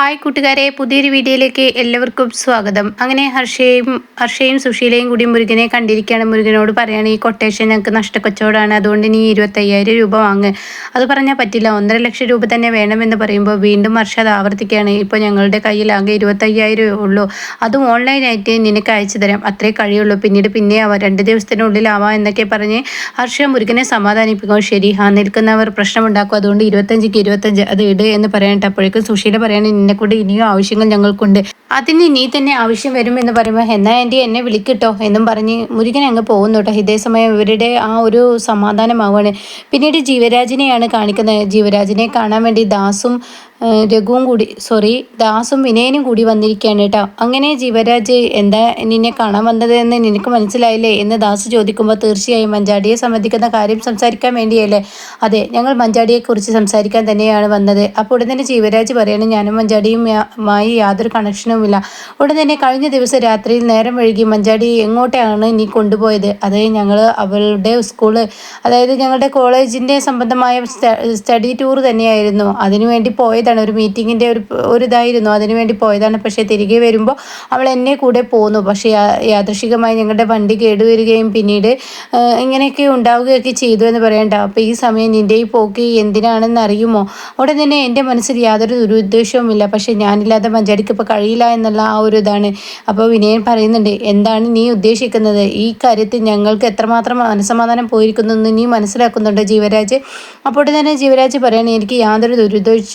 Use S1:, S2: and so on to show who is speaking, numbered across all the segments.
S1: Hi കൂട്ടുകാരെ പുതിയൊരു വീഡിയോയിലേക്ക് എല്ലാവർക്കും സ്വാഗതം. അങ്ങനെ ഹർഷയും ഹർഷയും സുശീലയും കൂടി മുരുകനെ കണ്ടിരിക്കുകയാണ്. മുരുകനോട് പറയാണ് ഈ കൊട്ടേഷൻ ഞങ്ങൾക്ക് നഷ്ടക്കച്ചവടമാണ്. അതുകൊണ്ട് നീ ഇരുപത്തയ്യായിരം രൂപ വാങ്ങ്. അത് പറഞ്ഞാൽ പറ്റില്ല. ഒന്നര ലക്ഷം രൂപ തന്നെ വേണമെന്ന് പറയുമ്പോൾ വീണ്ടും ഹർഷ അത് ആവർത്തിക്കുകയാണ്. ഇപ്പോൾ ഞങ്ങളുടെ കയ്യിൽ ആകെ ഇരുപത്തയ്യായിരം ഉള്ളൂ. അതും ഓൺലൈനായിട്ട് നിനക്ക് അയച്ചു തരാം. അത്രേ കഴിയുള്ളൂ. പിന്നീട് പിന്നെ ആവാം. രണ്ട് ദിവസത്തിനുള്ളിലാവാം എന്നൊക്കെ പറഞ്ഞ് ഹർഷ മുരുകനെ സമാധാനിപ്പിക്കും. ശരി ആ നിൽക്കുന്നവർ പ്രശ്നമുണ്ടാക്കും. അതുകൊണ്ട് ഇരുപത്തഞ്ചിക്ക് ഇരുപത്തഞ്ച് അത് ഇട് എന്ന് പറയട്ടെ അപ്പോഴേക്കും സുശീല പറയണേ നിന്നെ കൊണ്ട് ഇനിയും ആവശ്യങ്ങൾ ഞങ്ങൾക്കുണ്ട്. അതിന് നീ തന്നെ ആവശ്യം വരും എന്ന് പറയുമ്പോൾ എന്നാ ആന്റി എന്നെ വിളിക്കിട്ടോ എന്നും പറഞ്ഞ് മുരുകൻ അങ്ങ് പോകുന്നു കേട്ടോ. ഇതേ സമയം ഇവരുടെ ആ ഒരു സമാധാനമാവാണ്. പിന്നീട് ജീവരാജിനെയാണ് കാണിക്കുന്നത്. ജീവരാജിനെ കാണാൻ വേണ്ടി ദാസും രഘുവും കൂടി സോറി ദാസും വിനയനും കൂടി വന്നിരിക്കുകയാണ് കേട്ടോ. അങ്ങനെ ജീവരാജ് എന്താ നിന്നെ കാണാൻ വന്നത് എന്ന് നിനക്ക് മനസ്സിലായില്ലേ എന്ന് ദാസ് ചോദിക്കുമ്പോൾ തീർച്ചയായും മഞ്ചാടിയെ സംബന്ധിക്കുന്ന കാര്യം സംസാരിക്കാൻ വേണ്ടിയല്ലേ? അതെ ഞങ്ങൾ മഞ്ചാടിയെക്കുറിച്ച് സംസാരിക്കാൻ തന്നെയാണ് വന്നത്. അപ്പോൾ ഉടൻ തന്നെ ജീവരാജ് പറയണം ഞാനും മഞ്ചാടിയുമായി യാതൊരു കണക്ഷനുമില്ല ഉടൻ തന്നെ കഴിഞ്ഞ ദിവസം രാത്രിയിൽ നേരം വഴുകി മഞ്ചാടി എങ്ങോട്ടാണ് നീ കൊണ്ടുപോയത്? അത് ഞങ്ങൾ അവളുടെ സ്കൂൾ അതായത് ഞങ്ങളുടെ കോളേജിന്റെ സംബന്ധമായ സ്റ്റഡി ടൂർ തന്നെയായിരുന്നു. അതിനുവേണ്ടി പോയത് പോയതാണ് ഒരു മീറ്റിങ്ങിന്റെ ഒരു ഒരു ഇതായിരുന്നു. അതിനുവേണ്ടി പോയതാണ്. പക്ഷേ തിരികെ വരുമ്പോൾ അവൾ എന്നെ കൂടെ പോന്നു. പക്ഷേ യാദൃശികമായി ഞങ്ങളുടെ വണ്ടി കേടുവരികയും പിന്നീട് ഇങ്ങനെയൊക്കെ ഉണ്ടാവുകയൊക്കെ ചെയ്തു എന്ന് പറയണ്ട. അപ്പോൾ ഈ സമയം നിന്റെ ഈ പോക്ക് എന്തിനാണെന്ന് അറിയുമോ? ഉടൻ തന്നെ എന്റെ മനസ്സിൽ യാതൊരു ദുരുദ്ദേശവുമില്ല പക്ഷേ ഞാനില്ലാതെ മഞ്ചാടിക്ക് ഇപ്പോൾ കഴിയില്ല എന്നുള്ള ആ ഒരു ഇതാണ്. അപ്പോൾ വിനയൻ പറയുന്നുണ്ട് എന്താണ് നീ ഉദ്ദേശിക്കുന്നത്? ഈ കാര്യത്തിൽ ഞങ്ങൾക്ക് എത്രമാത്രം മനസ്സമാധാനം പോയിരിക്കുന്നു എന്ന് നീ മനസ്സിലാക്കുന്നുണ്ട് ജീവരാജ്? അപ്പോൾ തന്നെ ജീവരാജ് പറയണേ എനിക്ക് യാതൊരു ദുരുദ്ദേശ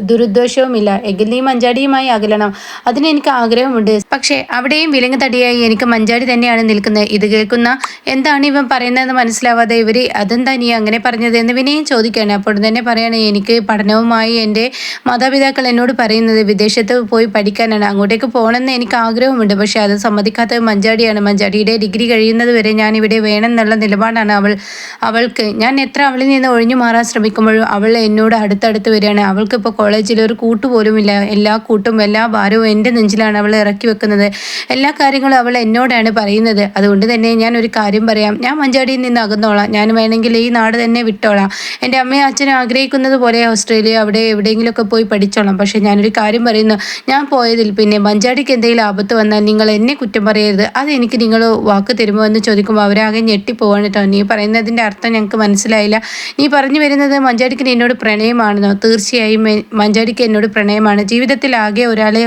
S1: ദുരുദ്ദേശവുമില്ല. എങ്കിൽ നീ മഞ്ചാടിയുമായി അകലണം. അതിന് എനിക്ക് ആഗ്രഹമുണ്ട്. പക്ഷേ അവിടെയും വിലങ്ങ് തടിയായി എനിക്ക് മഞ്ചാടി തന്നെയാണ് നിൽക്കുന്നത്. ഇത് കേൾക്കുന്ന എന്താണ് ഇവൻ പറയുന്നതെന്ന് മനസ്സിലാവാതെ ഇവർ അതെന്താ നീ അങ്ങനെ പറഞ്ഞത് എന്ന് വിനയും ചോദിക്കുകയാണ്. അപ്പോൾ തന്നെ പറയാണ് എനിക്ക് പഠനവുമായി എന്റെ മാതാപിതാക്കൾ എന്നോട് പറയുന്നത് വിദേശത്ത് പോയി പഠിക്കാനാണ്. അങ്ങോട്ടേക്ക് പോകണമെന്ന് എനിക്ക് ആഗ്രഹമുണ്ട്. പക്ഷേ അത് സമ്മതിക്കാത്ത മഞ്ചാടിയാണ്. മഞ്ചാടിയുടെ ഡിഗ്രി കഴിയുന്നത് വരെ ഞാൻ ഇവിടെ വേണമെന്നുള്ള നിലപാടാണ് അവൾ അവൾക്ക്. ഞാൻ എത്ര അവളിൽ നിന്ന് ഒഴിഞ്ഞു മാറാൻ ശ്രമിക്കുമ്പോഴും അവൾ എന്നോട് അടുത്തടുത്ത് വരികയാണ്. അവൾക്ക് ഇപ്പോൾ കോളേജിൽ ഒരു കൂട്ട് പോലുമില്ല എല്ലാ കൂട്ടും എല്ലാ ഭാരവും എന്റെ നെഞ്ചിലാണ് അവൾ ഇറക്കി വെക്കുന്നത്. എല്ലാ കാര്യങ്ങളും അവൾ എന്നോടാണ് പറയുന്നത്. അതുകൊണ്ട് തന്നെ ഞാൻ ഒരു കാര്യം പറയാം. ഞാൻ മഞ്ചാടിയിൽ നിന്ന് അകന്നോളാം. ഞാൻ വേണമെങ്കിൽ ഈ നാട് തന്നെ വിട്ടോളാം. എന്റെ അമ്മയും അച്ഛനും ആഗ്രഹിക്കുന്നത് പോലെ ഓസ്ട്രേലിയ അവിടെ എവിടെയെങ്കിലുമൊക്കെ പോയി പഠിച്ചോളാം. പക്ഷേ ഞാനൊരു കാര്യം പറയുന്നു. ഞാൻ പോയതിൽ പിന്നെ മഞ്ചാടിക്ക് എന്തെങ്കിലും ആപത്ത് വന്നാൽ നിങ്ങൾ എന്നെ കുറ്റം പറയരുത്. അതെനിക്ക് നിങ്ങൾ വാക്ക് തരുമോ എന്ന് ചോദിക്കുമ്പോൾ അവരാകെ ഞെട്ടിപ്പോവാണ് കേട്ടോ. നീ പറയുന്നതിന്റെ അർത്ഥം ഞങ്ങൾക്ക് മനസ്സിലായില്ല. നീ പറഞ്ഞു വരുന്നത് മഞ്ചാടിക്ക് എന്നോട് പ്രണയമാണെന്നോ? തീർച്ചയായും മഞ്ചാടിക്ക് എന്നോട് പ്രണയമാണ്. ജീവിതത്തിൽ ആകെ ഒരാളെ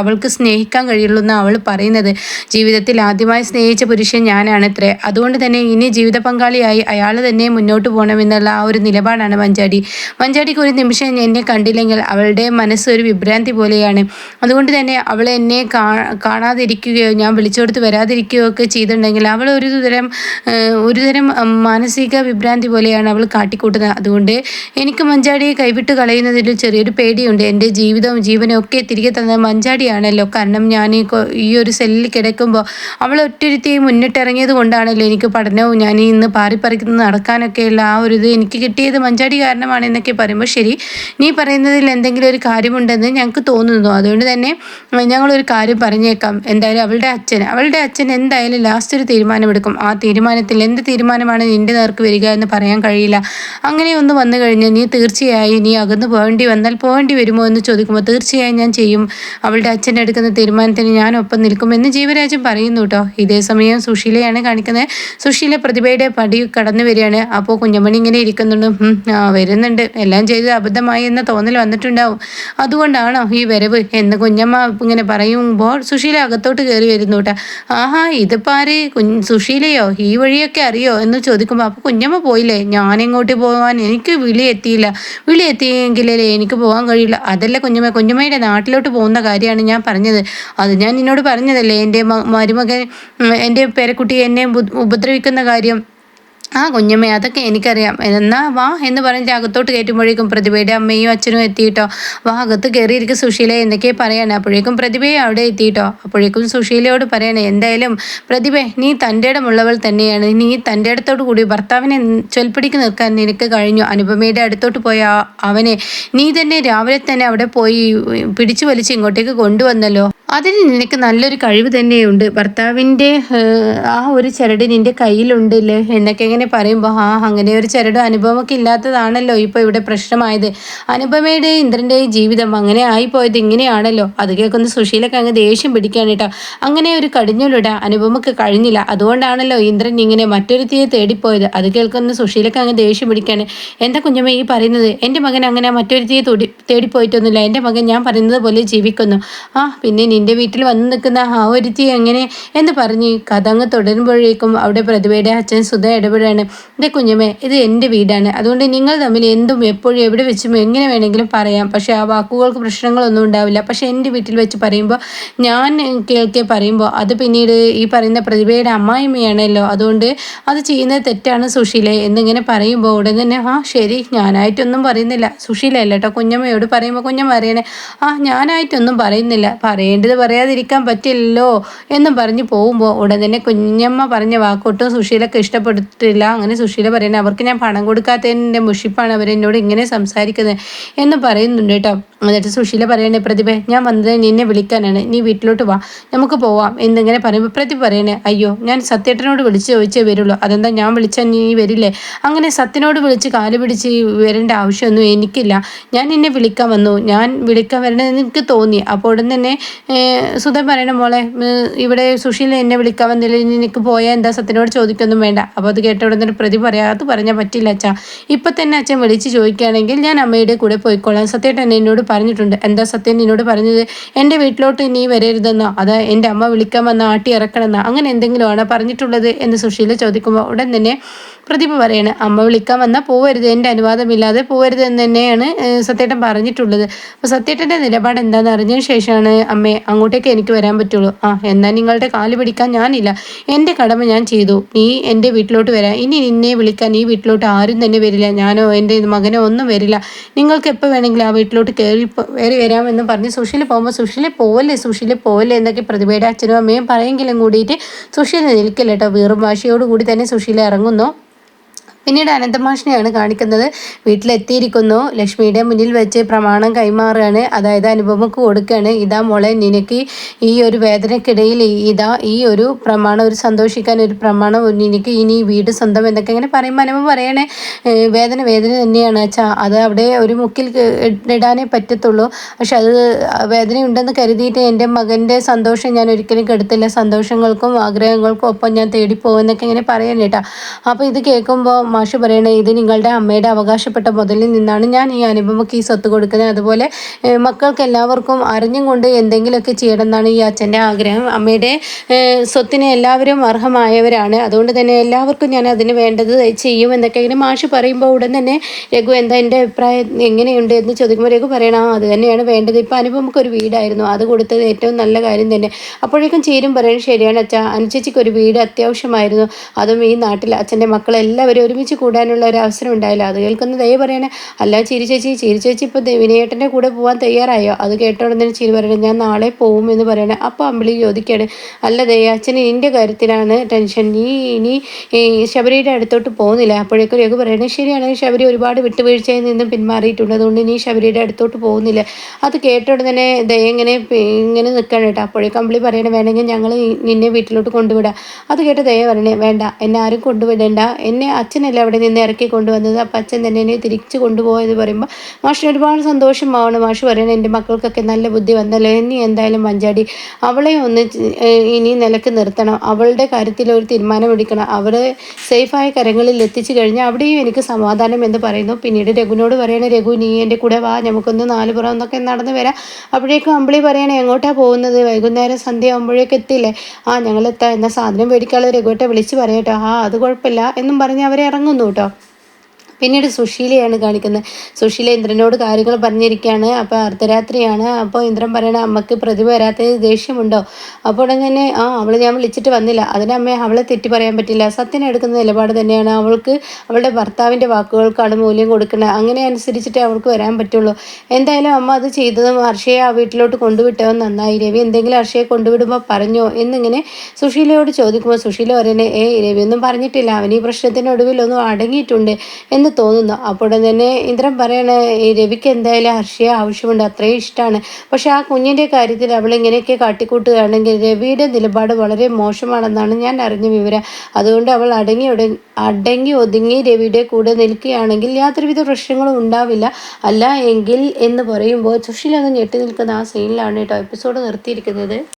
S1: അവൾക്ക് സ്നേഹിക്കാൻ കഴിയുള്ളൂ എന്ന് അവൾ പറയുന്നത്. ജീവിതത്തിൽ ആദ്യമായി സ്നേഹിച്ച പുരുഷൻ ഞാനാണത്രേ അതുകൊണ്ട് തന്നെ ഇനി ജീവിത പങ്കാളിയായി അയാൾ തന്നെ മുന്നോട്ട് പോകണമെന്നുള്ള ആ ഒരു നിലപാടാണ് മഞ്ചാടി. മഞ്ചാടിക്ക് ഒരു നിമിഷം എന്നെ കണ്ടില്ലെങ്കിൽ അവളുടെ മനസ്സ് ഒരു വിഭ്രാന്തി പോലെയാണ്. അതുകൊണ്ട് തന്നെ അവൾ എന്നെ കാണാതിരിക്കുകയോ ഞാൻ വിളിച്ചെടുത്ത് വരാതിരിക്കുകയോ ഒക്കെ ചെയ്തിട്ടുണ്ടെങ്കിൽ അവൾ ഒരു തരം ഒരു തരം മാനസിക വിഭ്രാന്തി പോലെയാണ് അവൾ കാട്ടിക്കൂട്ടുന്നത്. അതുകൊണ്ട് എനിക്ക് മഞ്ചാടിയെ കൈവിട്ട് കളയുന്നതിൽ ചെറിയൊരു പേടിയുണ്ട്. എന്റെ ജീവിതവും ജീവനും ഒക്കെ തിരികെ തന്നത് മഞ്ചാടിയാണല്ലോ. കാരണം ഞാൻ ഈ ഈ ഒരു സെല്ലിൽ കിടക്കുമ്പോൾ അവൾ ഒറ്റൊരുത്തി മുന്നിട്ടിറങ്ങിയത് കൊണ്ടാണല്ലോ എനിക്ക് പഠനവും ഞാൻ ഇന്ന് പാറിപ്പറിക്കുന്നത് നടക്കാനൊക്കെയുള്ള ആ ഒരു ഇത് എനിക്ക് കിട്ടിയത് മഞ്ചാടി കാരണമാണ് എന്നൊക്കെ പറയുമ്പോൾ ശരി നീ പറയുന്നതിൽ എന്തെങ്കിലും ഒരു കാര്യമുണ്ടെന്ന് ഞങ്ങൾക്ക് തോന്നുന്നു. അതുകൊണ്ട് തന്നെ ഞങ്ങളൊരു കാര്യം പറഞ്ഞേക്കാം. എന്തായാലും അവളുടെ അച്ഛൻ അവളുടെ അച്ഛൻ എന്തായാലും ലാസ്റ്റ് ഒരു തീരുമാനമെടുക്കും. ആ തീരുമാനത്തിൽ എന്ത് തീരുമാനമാണ് നിന്റെ നേർക്ക് വരിക എന്ന് പറയാൻ കഴിയില്ല. അങ്ങനെ ഒന്ന് വന്നു കഴിഞ്ഞാൽ നീ തീർച്ചയായും നീ അകന്നു പോകേണ്ടി വന്നാൽ പോകേണ്ടി വരുമോ എന്ന് ചോദിക്കുമ്പോൾ തീർച്ചയായും ഞാൻ ചെയ്യും. അവളുടെ അച്ഛൻ എടുക്കുന്ന തീരുമാനത്തിന് ഞാൻ ഒപ്പം നിൽക്കുമെന്ന് ജീവരാജൻ പറയുന്നു കേട്ടോ. ഇതേ സമയം സുശീലയാണ് കാണിക്കുന്നത്. സുശീല പ്രതിഭയുടെ പടി കടന്നു വരികയാണ്. അപ്പോൾ കുഞ്ഞമണി ഇങ്ങനെ ഇരിക്കുന്നുണ്ട്. വരുന്നുണ്ട്. എല്ലാം ചെയ്ത് അബദ്ധമായി എന്ന തോന്നൽ വന്നിട്ടുണ്ടാവും. അതുകൊണ്ടാണോ ഈ വരവ് എന്ന് കുഞ്ഞമ്മ ഇങ്ങനെ പറയുമ്പോൾ സുശീല അകത്തോട്ട് കയറി വരുന്നു കേട്ടോ. ആഹാ ഇതിപ്പോൾ ആര്? സുശീലയോ? ഈ വഴിയൊക്കെ അറിയോ? എന്ന് ചോദിക്കുമ്പോൾ അപ്പോൾ കുഞ്ഞമ്മ പോയില്ലേ? ഞാൻ എങ്ങോട്ട് പോകാൻ എനിക്ക് വിളി എത്തിയില്ല. വിളി എത്തിയെങ്കിലേ എനിക്ക് പോകാൻ കഴിയില്ല. അതല്ല കുഞ്ഞമ്മ? കുഞ്ഞമ്മയുടെ നാട്ടിലോട്ട് പോകുന്ന കാര്യമാണ് ഞാൻ പറഞ്ഞത്. അത് ഞാൻ നിന്നോട് പറഞ്ഞതല്ലേ എന്റെ മരുമകൻ എന്റെ പേരക്കുട്ടി എന്നെ ഉപദ്രവിക്കുന്ന കാര്യം? ആ കുഞ്ഞമ്മ അതൊക്കെ എനിക്കറിയാം. എന്നാ വാ എന്ന് പറഞ്ഞിട്ട് അകത്തോട്ട് കയറ്റുമ്പോഴേക്കും പ്രതിഭയുടെ അമ്മയും അച്ഛനും എത്തിയിട്ടോ. വാ അകത്ത് കയറിയിരിക്കും സുശീല എന്തൊക്കെ പറയണേ അപ്പോഴേക്കും പ്രതിഭയെ അവിടെ എത്തിയിട്ടോ. അപ്പോഴേക്കും സുശീലയോട് പറയണേ എന്തായാലും പ്രതിഭ നീ തന്റെ ഇടമുള്ളവൾ തന്നെയാണ്. നീ തന്റെ ഇടത്തോട് കൂടി ഭർത്താവിനെ ചൊൽപ്പിടിക്ക് നിൽക്കാൻ നിനക്ക് കഴിഞ്ഞു. അനുപമയുടെ അടുത്തോട്ട് പോയ അവനെ നീ തന്നെ രാവിലെ തന്നെ അവിടെ പോയി പിടിച്ചു വലിച്ച് ഇങ്ങോട്ടേക്ക് കൊണ്ടുവന്നല്ലോ. അതിന് നിനക്ക് നല്ലൊരു കഴിവ് തന്നെയുണ്ട്. ഭർത്താവിന്റെ ആ ഒരു ചരട് നിന്റെ കയ്യിലുണ്ടല്ലേ? എന്നൊക്കെ ഇങ്ങനെ പറയുമ്പോൾ ആ അങ്ങനെ ഒരു ചരട് അനുഭവമൊക്കെ ഇല്ലാത്തതാണല്ലോ ഇപ്പോൾ ഇവിടെ പ്രശ്നമായത്. അനുപമയുടെയും ഇന്ദ്രന്റെയും ജീവിതം അങ്ങനെ ആയിപ്പോയത് ഇങ്ങനെയാണല്ലോ. അത് കേൾക്കുന്ന സുശീലൊക്കെ അങ്ങ് ദേഷ്യം പിടിക്കാൻ കേട്ടോ. അങ്ങനെ ഒരു കടിഞ്ഞൊലിട അനുപമക്ക് കഴിഞ്ഞില്ല. അതുകൊണ്ടാണല്ലോ ഇന്ദ്രൻ ഇങ്ങനെ മറ്റൊരു തീയെ തേടിപ്പോയത്. അത് കേൾക്കുന്ന സുശീലൊക്കെ അങ്ങ് ദേഷ്യം പിടിക്കാണ്. എന്താ കുഞ്ഞമ്മ ഈ പറയുന്നത്? എന്റെ മകൻ അങ്ങനെ മറ്റൊരു തീയെ തേടിപ്പോയിട്ടൊന്നുമില്ല. എന്റെ മകൻ ഞാൻ പറയുന്നത് പോലെ ജീവിക്കുന്നു. ആ പിന്നെ നിന്റെ വീട്ടിൽ വന്ന് നിൽക്കുന്ന ആ ഒരുത്തി എങ്ങനെ എന്ന് പറഞ്ഞ് കഥ അങ്ങ് തുടരുമ്പോഴേക്കും അവിടെ പ്രതിഭയുടെ അച്ഛൻ സുധ ഇടപെടുകയാണ്. ഇതേ കുഞ്ഞമ്മേ ഇത് എന്റെ വീടാണ്. അതുകൊണ്ട് നിങ്ങൾ തമ്മിൽ എന്തും എപ്പോഴും എവിടെ വെച്ചും എങ്ങനെ വേണമെങ്കിലും പറയാം. പക്ഷേ ആ വാക്കുകൾക്ക് പ്രശ്നങ്ങളൊന്നും ഉണ്ടാവില്ല. പക്ഷേ എന്റെ വീട്ടിൽ വെച്ച് പറയുമ്പോൾ ഞാൻ കേൾക്കെ പറയുമ്പോൾ അത് പിന്നീട് ഈ പറയുന്ന പ്രതിഭയുടെ അമ്മായിമ്മയാണല്ലോ അതുകൊണ്ട് അത് ചെയ്യുന്നത് തെറ്റാണ് സുശീലെ എന്നിങ്ങനെ പറയുമ്പോൾ ഉടൻ തന്നെ ആ ശരി ഞാനായിട്ടൊന്നും പറയുന്നില്ല. സുശീല അല്ല കേട്ടോ കുഞ്ഞമ്മയോട് പറയുമ്പോൾ കുഞ്ഞമ്മ അറിയണേ ആ ഞാനായിട്ടൊന്നും പറയുന്നില്ല. പറയേണ്ടത് വേണ്ടത് പറയാതിരിക്കാൻ പറ്റില്ലല്ലോ എന്നും പറഞ്ഞ് പോകുമ്പോൾ ഉടൻ തന്നെ കുഞ്ഞമ്മ പറഞ്ഞ വാക്കോട്ടും സുശീലൊക്കെ ഇഷ്ടപ്പെട്ടിട്ടില്ല. അങ്ങനെ സുശീല പറയുന്നത് അവർക്ക് ഞാൻ പണം കൊടുക്കാത്തതിന്റെ മുഷിപ്പാണ് അവരെന്നോട് ഇങ്ങനെ സംസാരിക്കുന്നത് എന്ന് പറയുന്നുണ്ട് കേട്ടോ. എന്നിട്ട് സുശീല പറയണേ പ്രതിഭ ഞാൻ വന്നത് നിന്നെ വിളിക്കാനാണ്. നീ വീട്ടിലോട്ട് വാ. നമുക്ക് പോവാം. എന്നിങ്ങനെ പറയുമ്പോൾ പ്രതിഭ പറയണേ അയ്യോ ഞാൻ സത്യേട്ടനോട് വിളിച്ച് ചോദിച്ചേ വരുള്ളൂ. അതെന്താ ഞാൻ വിളിച്ചാൽ നീ വരില്ലേ? അങ്ങനെ സത്യനോട് വിളിച്ച് കാൽ പിടിച്ച് വരേണ്ട ആവശ്യമൊന്നും എനിക്കില്ല. ഞാൻ നിന്നെ വിളിക്കാൻ വന്നു. ഞാൻ വിളിക്കാൻ വരണമെന്ന് എനിക്ക് തോന്നി. അപ്പോൾ തന്നെ സുധ പറയണ മോളെ ഇവിടെ സുശീല എന്നെ വിളിക്കാൻ വന്നില്ല? നിനക്ക് പോയാൽ എന്താ സത്യനോട് ചോദിക്കൊന്നും വേണ്ട. അപ്പോൾ അത് കേട്ട ഉടനെ പ്രതി പറയാം അത് പറഞ്ഞാൽ പറ്റില്ല അച്ഛാ. ഇപ്പം തന്നെ അച്ഛൻ വിളിച്ച് ചോദിക്കുകയാണെങ്കിൽ ഞാൻ അമ്മയുടെ കൂടെ പോയിക്കോളാം. സത്യേട്ടൻ എന്നോട് പറഞ്ഞിട്ടുണ്ട്. എന്താ സത്യം? നിന്നോട് പറഞ്ഞത് എന്റെ വീട്ടിലോട്ട് നീ വരരുതെന്നോ. അത് എന്റെ അമ്മ വിളിക്കാൻ വന്ന ആട്ടി ഇറക്കണമെന്നോ. അങ്ങനെ എന്തെങ്കിലും ആണോ പറഞ്ഞിട്ടുള്ളത് എന്ന് സുശീല ചോദിക്കുമ്പോൾ ഉടൻ തന്നെ പ്രതിഭ പറയാണ് അമ്മ വിളിക്കാൻ വന്നാൽ പോവരുത്. എന്റെ അനുവാദമില്ലാതെ പോവരുത് എന്ന് തന്നെയാണ് സത്യേട്ടൻ പറഞ്ഞിട്ടുള്ളത്. അപ്പോൾ സത്യേട്ടന്റെ നിലപാട് എന്താണെന്ന് അറിഞ്ഞതിന് ശേഷമാണ് അമ്മേ അങ്ങോട്ടേക്ക് എനിക്ക് വരാൻ പറ്റുള്ളൂ. ആ എന്നാൽ നിങ്ങളുടെ കാൽ പിടിക്കാൻ ഞാനില്ല. എന്റെ കടമ ഞാൻ ചെയ്തു. നീ എന്റെ വീട്ടിലോട്ട് വരാം. ഇനി നിന്നെ വിളിക്കാൻ ഈ വീട്ടിലോട്ട് ആരും തന്നെ വരില്ല. ഞാനോ എന്റെ മകനോ ഒന്നും വരില്ല. നിങ്ങൾക്ക് എപ്പോൾ വേണമെങ്കിലും ആ വീട്ടിലോട്ട് കയറി കയറി വരാമെന്ന് പറഞ്ഞ് സുശീല പോകുമ്പോൾ സുശീല പോവല്ലേ സുശീല പോവല്ലേ എന്നൊക്കെ പ്രതിഭയുടെ അച്ഛനും അമ്മയും പറയെങ്കിലും കൂടിയിട്ട് സുശീല നിൽക്കില്ല കേട്ടോ. വീറും വാശിയോടുകൂടി തന്നെ സുശീല ഇറങ്ങുന്നു. പിന്നീട് അനന്തമാഷിനെയാണ് കാണിക്കുന്നത്. വീട്ടിലെത്തിയിരിക്കുന്നു. ലക്ഷ്മിയുടെ മുന്നിൽ വെച്ച് പ്രമാണം കൈമാറുകയാണ്. അതായത് അനുപമക്ക് കൊടുക്കുകയാണ്. ഇതാ മോളെ നിനക്ക് ഈ ഒരു വേദനക്കിടയിൽ ഇതാ ഈ ഒരു പ്രമാണം ഒരു സന്തോഷിക്കാൻ ഒരു പ്രമാണം നിനക്ക് ഇനി വീട് സ്വന്തം എന്നൊക്കെ ഇങ്ങനെ പറയുമ്പോൾ അനുപമ പറയണേ വേദന വേദന തന്നെയാണ്. അച്ഛാ അത് അവിടെ ഒരു മുക്കിൽ ഇടാനേ പറ്റത്തുള്ളൂ. പക്ഷെ അത് വേദനയുണ്ടെന്ന് കരുതിയിട്ട് എന്റെ മകന്റെ സന്തോഷം ഞാൻ ഒരിക്കലും കെടുത്തില്ല. സന്തോഷങ്ങൾക്കും ആഗ്രഹങ്ങൾക്കും ഒപ്പം ഞാൻ തേടിപ്പോകുന്നൊക്കെ ഇങ്ങനെ പറയാൻ കേട്ടോ. അപ്പോൾ ഇത് കേൾക്കുമ്പോൾ മാഷ് പറയണേ ഇത് നിങ്ങളുടെ അമ്മയുടെ അവകാശപ്പെട്ട മുതലിൽ നിന്നാണ് ഞാൻ ഈ അനുപമക്ക് ഈ സ്വത്ത് കൊടുക്കുന്നത്. അതുപോലെ മക്കൾക്ക് എല്ലാവർക്കും അറിഞ്ഞും കൊണ്ട് എന്തെങ്കിലുമൊക്കെ ചെയ്യണം എന്നാണ് ഈ അച്ഛന്റെ ആഗ്രഹം. അമ്മയുടെ സ്വത്തിന് എല്ലാവരും അർഹമായവരാണ്. അതുകൊണ്ട് തന്നെ എല്ലാവർക്കും ഞാൻ അതിന് വേണ്ടത് ചെയ്യും എന്നൊക്കെ ഇങ്ങനെ മാഷ് പറയുമ്പോൾ ഉടൻ തന്നെ രഘു എന്താ എന്റെ അഭിപ്രായം എങ്ങനെയുണ്ട് എന്ന് ചോദിക്കുമ്പോൾ രഘു പറയണം അത് തന്നെയാണ് വേണ്ടത്. ഇപ്പോൾ അനുപമക്ക് ഒരു വീടായിരുന്നു. അത് കൊടുത്തത് ഏറ്റവും നല്ല കാര്യം തന്നെ. അപ്പോഴേക്കും ചേരും പറയണം ശരിയാണ് അച്ഛാ അനുചേച്ചിക്ക് ഒരു വീട് അത്യാവശ്യമായിരുന്നു. അതും ഈ നാട്ടിൽ അച്ഛന്റെ മക്കളെല്ലാവരും ഒരുമിച്ച് ഒരുമിച്ച് കൂടാനുള്ള ഒരു അവസരം ഉണ്ടായില്ല. അത് കേൾക്കുന്ന ദയ പറയണേ അല്ല ചിരി ചേച്ചി ചിരി ചേച്ചി ഇപ്പോൾ വിനയേട്ടന്റെ കൂടെ പോകാൻ തയ്യാറായോ? അത് കേട്ടോടെ ചിരി പറയണേ ഞാൻ നാളെ പോവും എന്ന് പറയണേ. അപ്പോൾ അമ്പിളി ചോദിക്കുകയാണ് അല്ല ദയ അച്ഛന് നിന്റെ കാര്യത്തിലാണ് ടെൻഷൻ. നീ ഇനി ശബരിയുടെ അടുത്തോട്ട് പോകുന്നില്ല. അപ്പോഴേക്കും രഘു പറയണേ ശരിയാണ് ശബരി ഒരുപാട് വിട്ടുവീഴ്ചയിൽ നിന്നും പിന്മാറിയിട്ടുണ്ട്. അതുകൊണ്ട് നീ ശബരിയുടെ അടുത്തോട്ട് പോകുന്നില്ല. അത് കേട്ടോടെ തന്നെ ദയ ഇങ്ങനെ ഇങ്ങനെ നിൽക്കണം കേട്ടോ. അപ്പോഴേക്കും അമ്പിളി പറയണേ വേണമെങ്കിൽ ഞങ്ങൾ നിന്നെ വീട്ടിലോട്ട് കൊണ്ടുവിടാം. അത് കേട്ട് ദയ പറയണേ വേണ്ട എന്നെ ആരും കൊണ്ടുവിടേണ്ട. എന്നെ അച്ഛനല്ല അല്ലേ അവിടെ നിന്ന് ഇറക്കി കൊണ്ടുവന്നത്. അപ്പം അച്ഛൻ തന്നെ എന്നെ തിരിച്ചു കൊണ്ടുപോയത് പറയുമ്പോൾ മാഷിന് ഒരുപാട് സന്തോഷമാവണം മാഷ് പറയണം എന്റെ മക്കൾക്കൊക്കെ നല്ല ബുദ്ധി വന്നല്ലോ. ഇനി എന്തായാലും മഞ്ചാടി അവളെ ഒന്ന് ഇനി നിലയ്ക്ക് നിർത്തണം. അവളുടെ കാര്യത്തിൽ ഒരു തീരുമാനം എടുക്കണം. അവരെ സേഫായ കരങ്ങളിൽ എത്തിച്ചു കഴിഞ്ഞാൽ അവിടെയും എനിക്ക് സമാധാനം എന്ന് പറയുന്നു. പിന്നീട് രഘുവിനോട് പറയണേ രഘു നീ എന്റെ കൂടെ വാ. നമുക്കൊന്ന് നാല് പുറം എന്നൊക്കെ നടന്ന് വരാം. അപ്പോഴേക്കും അമ്പിളി പറയണേ എങ്ങോട്ടാണ് പോകുന്നത്? വൈകുന്നേരം സന്ധ്യ ആകുമ്പോഴേക്കും എത്തില്ലേ? ആ ഞങ്ങൾ എത്താം. എന്നാൽ സാധനം മേടിക്കാനുള്ള രഘുവേട്ടെ വിളിച്ച് പറയട്ടോ. ആ അത് കുഴപ്പമില്ല. എന്നും പറഞ്ഞ് അവരെ ഇറങ്ങും. ഇറങ്ങുന്നു കേട്ടോ. പിന്നീട് സുശീലയാണ് കാണിക്കുന്നത്. സുശീല ഇന്ദ്രനോട് കാര്യങ്ങൾ പറഞ്ഞിരിക്കുകയാണ്. അപ്പോൾ അർദ്ധരാത്രിയാണ്. അപ്പോൾ ഇന്ദ്രൻ പറയണ അമ്മയ്ക്ക് പ്രതിഭ വരാത്തത് ദേഷ്യമുണ്ടോ? അപ്പോൾ അങ്ങനെ ആ അവൾ ഞാൻ വിളിച്ചിട്ട് വന്നില്ല. അതിന് അമ്മ അവളെ തെറ്റി പറയാൻ പറ്റില്ല. സത്യം എടുക്കുന്ന നിലപാട് തന്നെയാണ്. അവൾക്ക് അവളുടെ ഭർത്താവിന്റെ വാക്കുകൾക്കാണ് മൂല്യം കൊടുക്കുന്നത്. അങ്ങനെ അനുസരിച്ചിട്ടേ അവൾക്ക് വരാൻ പറ്റുള്ളൂ. എന്തായാലും അമ്മ അത് ചെയ്തതും അർഷയെ ആ വീട്ടിലോട്ട് കൊണ്ടുവിട്ടോ നന്നായി. രവി എന്തെങ്കിലും അർഷയെ കൊണ്ടുവിടുമ്പോൾ പറഞ്ഞോ എന്നിങ്ങനെ സുശീലയോട് ചോദിക്കുമ്പോൾ സുശീല പറയുന്നത് ഏ രവി ഒന്നും പറഞ്ഞിട്ടില്ല. അവൻ ഈ പ്രശ്നത്തിനൊടുവിൽ ഒന്നും അടങ്ങിയിട്ടുണ്ട്. എന്ന് എന്ന് തോന്നുന്നു. അപ്പോൾ തന്നെ ഇന്ദ്രൻ പറയണ ഈ രവിക്ക് എന്തായാലും ഹർഷയെ ആവശ്യമുണ്ട്. അത്രയും ഇഷ്ടമാണ് പക്ഷെ ആ കുഞ്ഞിന്റെ കാര്യത്തിൽ അവൾ ഇങ്ങനെയൊക്കെ കാട്ടിക്കൂട്ടുകയാണെങ്കിൽ രവിയുടെ നിലപാട് വളരെ മോശമാണെന്നാണ് ഞാൻ അറിഞ്ഞ വിവരം. അതുകൊണ്ട് അവൾ അടങ്ങി അടങ്ങി ഒതുങ്ങി രവിയുടെ കൂടെ നിൽക്കുകയാണെങ്കിൽ യാതൊരുവിധ പ്രശ്നങ്ങളും ഉണ്ടാവില്ല. അല്ല എങ്കിൽ എന്ന് പറയുമ്പോൾ അങ്ങ് ഞെട്ടി നിൽക്കുന്ന ആ സീനിലാണ് കേട്ടോ എപ്പിസോഡ് നിർത്തിയിരിക്കുന്നത്.